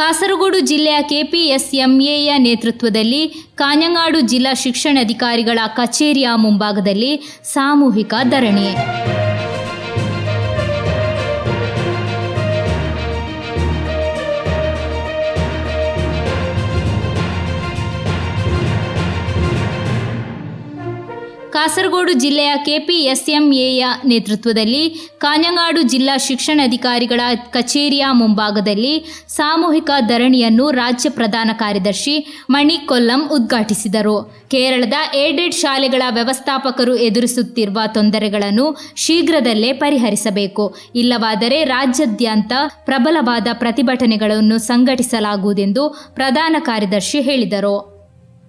ಕಾಸರಗೋಡು ಜಿಲ್ಲೆಯ ಕೆಪಿಎಸ್ಎಂಎಯ ನೇತೃತ್ವದಲ್ಲಿ ಕಾಞಂಗಾಡು ಜಿಲ್ಲಾ ಶಿಕ್ಷಣಾಧಿಕಾರಿಗಳ ಕಚೇರಿಯ ಮುಂಭಾಗದಲ್ಲಿ ಸಾಮೂಹಿಕ ಧರಣಿ. ಕಾಸರಗೋಡು ಜಿಲ್ಲೆಯ ಕೆಪಿಎಸ್ಎಂಎಯ ನೇತೃತ್ವದಲ್ಲಿ ಕಾಞಂಗಾಡು ಜಿಲ್ಲಾ ಶಿಕ್ಷಣಾಧಿಕಾರಿಗಳ ಕಚೇರಿಯ ಮುಂಭಾಗದಲ್ಲಿ ಸಾಮೂಹಿಕ ಧರಣಿಯನ್ನು ರಾಜ್ಯ ಪ್ರಧಾನ ಕಾರ್ಯದರ್ಶಿ ಮಣಿಕೊಲ್ಲಂ ಉದ್ಘಾಟಿಸಿದರು. ಕೇರಳದ ಏಡೆಡ್ ಶಾಲೆಗಳ ವ್ಯವಸ್ಥಾಪಕರು ಎದುರಿಸುತ್ತಿರುವ ತೊಂದರೆಗಳನ್ನು ಶೀಘ್ರದಲ್ಲೇ ಪರಿಹರಿಸಬೇಕು. ಇಲ್ಲವಾದರೆ ರಾಜ್ಯಾದ್ಯಂತ ಪ್ರಬಲವಾದ ಪ್ರತಿಭಟನೆಗಳನ್ನು ಸಂಘಟಿಸಲಾಗುವುದೆಂದು ಪ್ರಧಾನ ಕಾರ್ಯದರ್ಶಿ ಹೇಳಿದರು.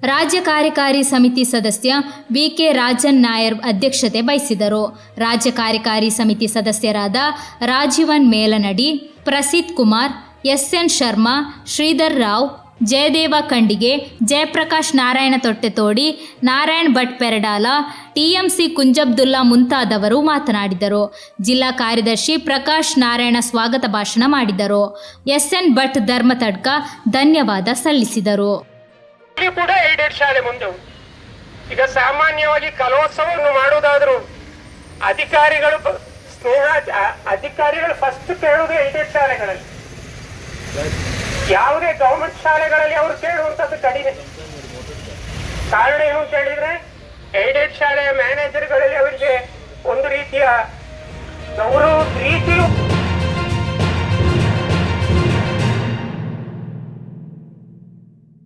ರಾಜ್ಯ ಕಾರ್ಯಕಾರಿ ಸಮಿತಿ ಸದಸ್ಯ ವಿ ಕೆ ರಾಜನ್ ನಾಯರ್ ಅಧ್ಯಕ್ಷತೆ ವಹಿಸಿದರು. ರಾಜ್ಯ ಕಾರ್ಯಕಾರಿ ಸಮಿತಿ ಸದಸ್ಯರಾದ Rajeevan Melanadi, Praseeth Kumar S N Sharma, Sridhar Rao, Jayadeva Khandige, Jayaprakash Narayana Thottethodi, Narayan Bhat Peradala, TMC Kunjabdulla ಮುಂತಾದವರು ಮಾತನಾಡಿದರು. ಜಿಲ್ಲಾ ಕಾರ್ಯದರ್ಶಿ ಪ್ರಕಾಶ್ ನಾರಾಯಣ ಸ್ವಾಗತ ಭಾಷಣ ಮಾಡಿದರು. ಎಸ್ ಎನ್ ಭಟ್ ಧರ್ಮತಡ್ಕ ಧನ್ಯವಾದ ಸಲ್ಲಿಸಿದರು. ಇಲ್ಲಿ ಕೂಡ ಏಡೆಡ್ ಶಾಲೆ ಮುಂದೆ ಈಗ ಸಾಮಾನ್ಯವಾಗಿ ಕಲೋತ್ಸವವನ್ನು ಮಾಡುವುದಾದ್ರೂ ಅಧಿಕಾರಿಗಳು ಸ್ನೇಹ ಅಧಿಕಾರಿಗಳು ಫಸ್ಟ್ ಕೇಳುವುದು ಏಡೆಡ್ ಶಾಲೆಗಳಲ್ಲಿ. ಯಾವುದೇ ಗೌರ್ಮೆಂಟ್ ಶಾಲೆಗಳಲ್ಲಿ ಅವರು ಕೇಳುವಂತದ್ದು ಕಡಿಮೆ. ಕಾರಣ ಏನು ಅಂತ ಹೇಳಿದ್ರೆ ಏಡೆಡ್ ಶಾಲೆಯ ಮ್ಯಾನೇಜರ್ಗಳಲ್ಲಿ ಅವರಿಗೆ ಒಂದು ರೀತಿಯ ಅವರು ಪ್ರೀತಿಯು